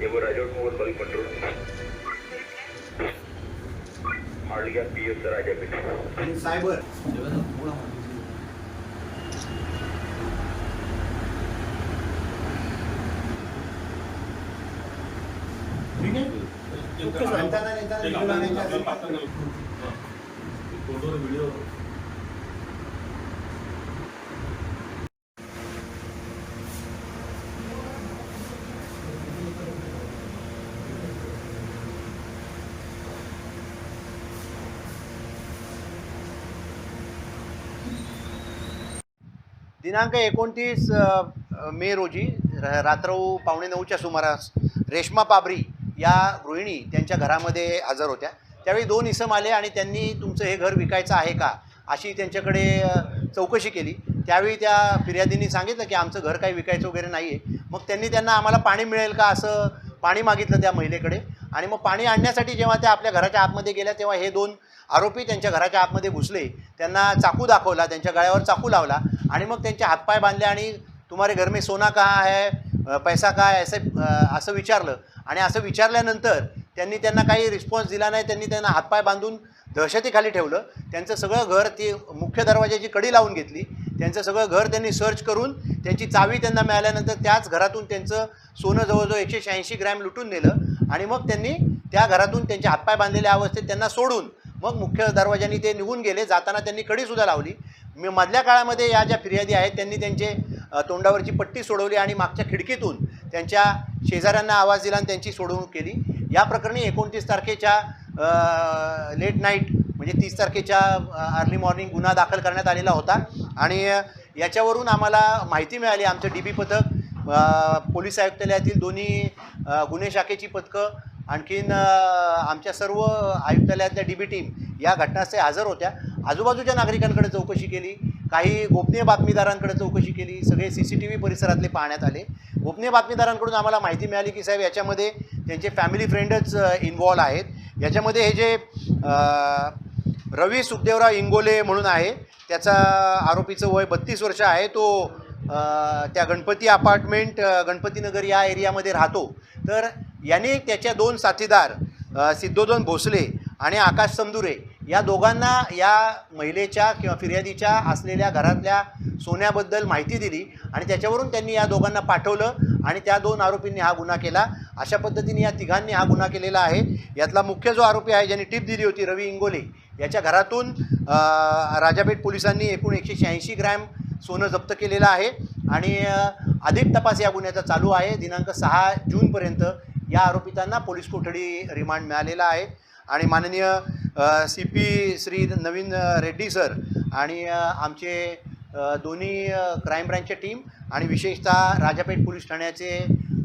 ಯುವರಾಜೋಡ್ ಮೂವತ್ತು ಬಲಿ ಕೊಟ್ಟರು ಹಾಳಿಗೆ P S Raja cyber video दिनांक एकोणतीस मे रोजी रात्र पावणे नऊच्या सुमारास रेश्मा पाबरी या गृहिणी त्यांच्या घरामध्ये हजर होत्या. त्यावेळी दोन इसम आले आणि त्यांनी तुमचं हे घर विकायचं आहे का अशी त्यांच्याकडे चौकशी केली. त्यावेळी त्या फिर्यादींनी सांगितलं की आमचं घर काही विकायचं वगैरे नाही आहे मग त्यांनी त्यांना आम्हाला पाणी मिळेल का असं पाणी मागितलं त्या महिलेकडे. आणि मग पाणी आणण्यासाठी जेव्हा त्या आपल्या घराच्या आतमध्ये गेल्या तेव्हा हे दोन आरोपी त्यांच्या घराच्या आतमध्ये घुसले. त्यांना चाकू दाखवला त्यांच्या गळ्यावर चाकू लावला आणि मग त्यांचे हातपाय बांधले आणि तुम्हारे घर में सोना कहा है? पैसा काय असं असं विचारलं. आणि असं विचारल्यानंतर त्यांनी त्यांना काही रिस्पॉन्स दिला नाही त्यांनी त्यांना हातपाय बांधून दहशतीखाली ठेवलं. त्यांचं सगळं घर ती मुख्य दरवाजाची कडी लावून घेतली. त्यांचं सगळं घर त्यांनी सर्च करून त्यांची चावी त्यांना मिळाल्यानंतर त्याच घरातून त्यांचं सोनं जवळजवळ एकशे शहाऐंशी ग्रॅम लुटून नेलं. आणि मग त्यांनी त्या घरातून त्यांचे हातपाय बांधलेल्या अवस्थेत त्यांना सोडून मग मुख्य दरवाजाने ते निघून गेले. जाताना त्यांनी कडीसुद्धा लावली. मधल्या काळामध्ये या ज्या फिर्यादी आहेत त्यांनी त्यांचे तोंडावरची पट्टी सोडवली आणि मागच्या खिडकीतून त्यांच्या शेजाऱ्यांना आवाज दिला आणि त्यांची सोडवणूक केली. या प्रकरणी एकोणतीस तारखेच्या लेट नाईट म्हणजे तीस तारखेच्या अर्ली मॉर्निंग गुन्हा दाखल करण्यात आलेला होता. आणि याच्यावरून आम्हाला माहिती मिळाली. आमचं डी बी पथक पोलीस आयुक्तालयातील दोन्ही गुन्हे शाखेची पथकं आणखीन आमच्या सर्व आयुक्तालयातल्या डी बी टीम या घटनास्थळी हजर होत्या. आजूबाजूच्या नागरिकांकडे चौकशी केली. काही गोपनीय बातमीदारांकडे चौकशी केली सगळे सी सी टी व्ही परिसरातले पाहण्यात आले. गोपनीय बातमीदारांकडून आम्हाला माहिती मिळाली की साहेब याच्यामध्ये त्यांचे फॅमिली फ्रेंडच इन्वॉल्व आहेत. याच्यामध्ये हे जे रवी सुखदेवराव इंगोले म्हणून आहे त्याचा आरोपीचं वय बत्तीस वर्ष आहे. तो त्या गणपती अपार्टमेंट गणपतीनगर या एरियामध्ये राहतो. तर याने त्याच्या दोन साथीदार अ, सिद्धोदन भोसले आणि आकाश समदुरे या दोघांना या महिलेच्या किंवा फिर्यादीच्या असलेल्या घरातल्या सोन्याबद्दल माहिती दिली आणि त्याच्यावरून त्यांनी या दोघांना पाठवलं आणि त्या दोन आरोपींनी हा गुन्हा केला. अशा पद्धतीने या तिघांनी हा गुन्हा केलेला आहे. यातला मुख्य जो आरोपी आहे ज्यांनी टीप दिली होती रवी इंगोले याच्या घरातून राजापेठ पोलिसांनी एकूण एकशे शहाऐंशी ग्रॅम सोनं जप्त केलेलं आहे आणि अधिक तपास या गुन्ह्याचा चालू आहे. दिनांक सहा जूनपर्यंत या आरोपितांना पोलीस कोठडी रिमांड मिळालेला आहे. आणि माननीय C P Shri Naveen Reddy sir आणि आमचे दोन्ही क्राईम ब्रँचचे टीम आणि विशेषतः राजापेठ पोलीस ठाण्याचे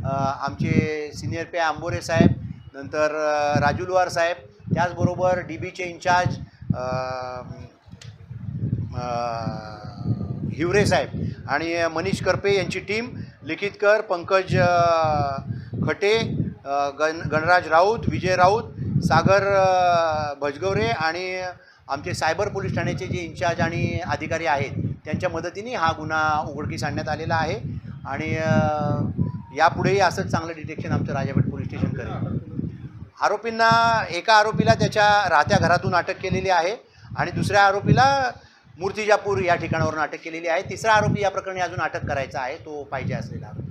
आमचे सिनियर पे आंबोरे साहेब नंतर अ, राजू साहेब त्याचबरोबर डी बीचे इंचार्ज हिवरे साहेब आणि मनीष करपे यांची टीम लिखितकर पंकज खटे गण गणराज राऊत विजय राऊत सागर भजगवरे आणि आमचे सायबर पोलीस ठाण्याचे जे इंचार्ज आणि अधिकारी आहेत त्यांच्या मदतीने हा गुन्हा उघडकीस आणण्यात आलेला आहे. आणि यापुढेही असंच चांगलं डिटेक्शन आमचं राजापेठ पोलीस स्टेशन करेल. आरोपींना एका आरोपीला त्याच्या राहत्या घरातून अटक केलेली आहे आणि दुसऱ्या आरोपीला मूर्तिजापूर या ठिकाणावरून अटक केलेली आहे. तिसरा आरोपी या प्रकरणी अजून अटक करायचा आहे तो पाहिजे असलेला आरोपी.